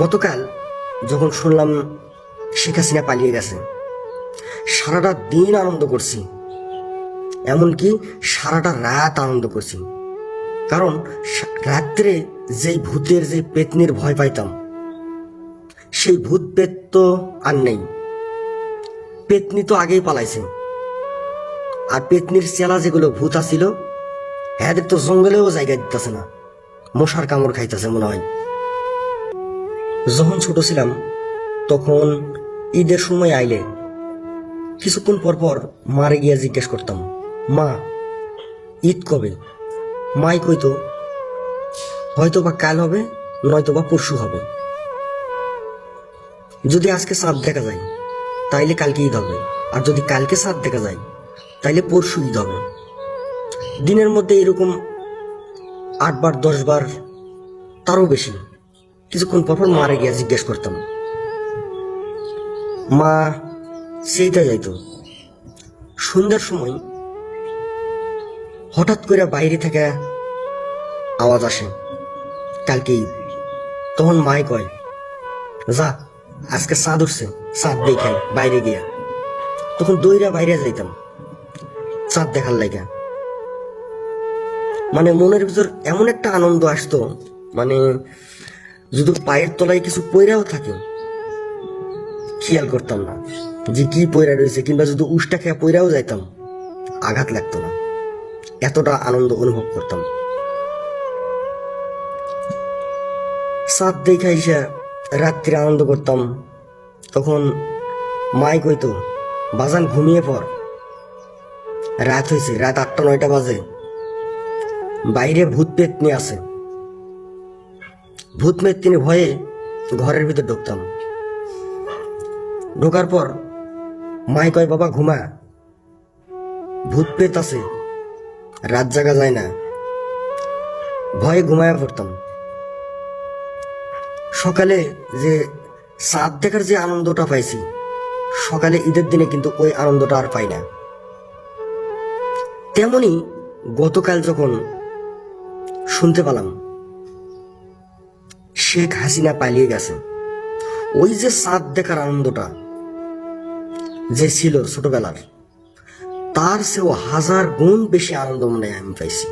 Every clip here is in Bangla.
গতকাল যখন শুনলাম শেখ হাসিনা পালিয়ে গেছে, সারাটা দিন আনন্দ করছি। এমনকি সারাটা রাত আনন্দ করছি। কারণ রাত্রে যেই ভূতের যে পেতনির ভয় পাইতাম, সেই ভূত পেত তো আর নেই। পেতনি তো আগেই পালাইছে। আর পেতনির চেলা যেগুলো ভূত আছিল হ্যাঁ তো জঙ্গলেও জায়গা দিতেছে না। মশার কামড় খাইতেছে মনে হয়। যখন ছোট ছিলাম, তখন ঈদের সময় আইলে কিছুক্ষণ পর পর মারে গিয়ে জিজ্ঞেস করতাম, মা, ঈদ কবে? মাই কইতো হয়তো বা কাল হবে নয়তো বা পরশু হবে। যদি আজকে চাঁদ দেখা যায়, তাইলে কালকে ঈদ হবে। আর যদি কালকে চাঁদ দেখা যায়, তাইলে পরশু ঈদ হবে। দিনের মধ্যে এরকম আটবার, দশবার, তারও বেশি কিছুক্ষণ পর পর মারা গিয়ে জিজ্ঞেস করতাম। মা, সেইটা যাইতো। সন্ধ্যার সময় হঠাৎ করে বাইরে থেকে আওয়াজ আসে। কালকে তখন মাই কয়, যা, আজকে চাঁদ উঠছে চাঁদ দেখে বাইরে গিয়া। তখন দইরা বাইরে যাইতাম চাঁদ দেখার লাগা মানে মনের ভিতর এমন একটা আনন্দ আসতো মানে যদি পায়ের তলায় কিছু পয়রাও থাকে, খেয়াল করতাম না যে কি পয়রা রয়েছে, কিংবা যদি উষ্টা খেয়ে পয়রাও যাইতাম, আঘাত লাগতো না। এতটা আনন্দ অনুভব করতাম। সাত দেখা এসে রাত্রি আনন্দ করতাম। তখন মাই কইতো, বাজান, ঘুমিয়ে পর রাত হয়েছে রাত আটটা, নয়টা বাজে। বাইরে ভূত পেতনি আছে। ভূত তিনি ভয়ে ঘরের ভিতর ঢুকতাম। ঢোকার পর মাই কয়, বাবা, ঘুমা। ভূত পেত আছে, রাত জাগা যায় না। ভয়ে ঘুমায়া পড়তাম। সকালে যে চাঁদ দেখার যে আনন্দটা পাইছি, সকালে ঈদের দিনে কিন্তু ওই আনন্দটা আর পাই না। তেমনি গতকাল যখন শুনতে পেলাম শেখ হাসিনা পালিয়ে গেছে। ওই যে চাঁদ দেখার আনন্দটা যে ছিল ছোটবেলার, তার চেয়েও হাজার গুণ বেশি আনন্দ মনে আমি পাইছি।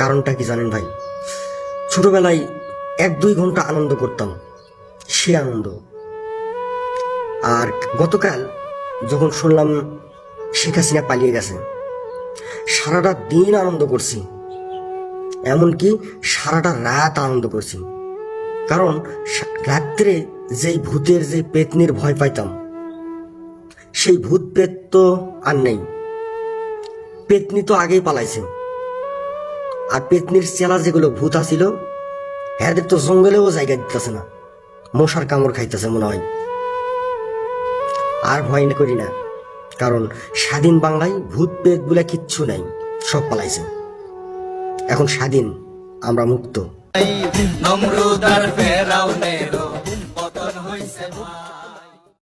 কারণটা কি জানেন ভাই? ছোটবেলায় এক দুই ঘণ্টা আনন্দ করতাম, সে আনন্দ। আর গতকাল যখন শুনলাম শেখ হাসিনা পালিয়ে গেছে, সারাটা দিন আনন্দ করছি। এমনকি সারাটা রাত আনন্দ করছি। কারণ রাত্রে যেই ভূতের যে পেতনির ভয় পাইতাম, সেই ভূত পেত তো আর নেই। পেতনি তো আগেই পালাইছে। আর পেতনির চেলা যেগুলো ভূত আছিল হ্যাঁ তো জঙ্গলেও জায়গা দিতেছে না। মশার কামড় খাইতেছে মনে হয়। আর ভয় করি না, কারণ স্বাধীন বাংলায় ভূত পেত বলে কিচ্ছু নাই, সব পালাইছে। এখন স্বাধীন আমরা মুক্ত। নমরুদার ফেরাউনেরও পতন হইছে ভাই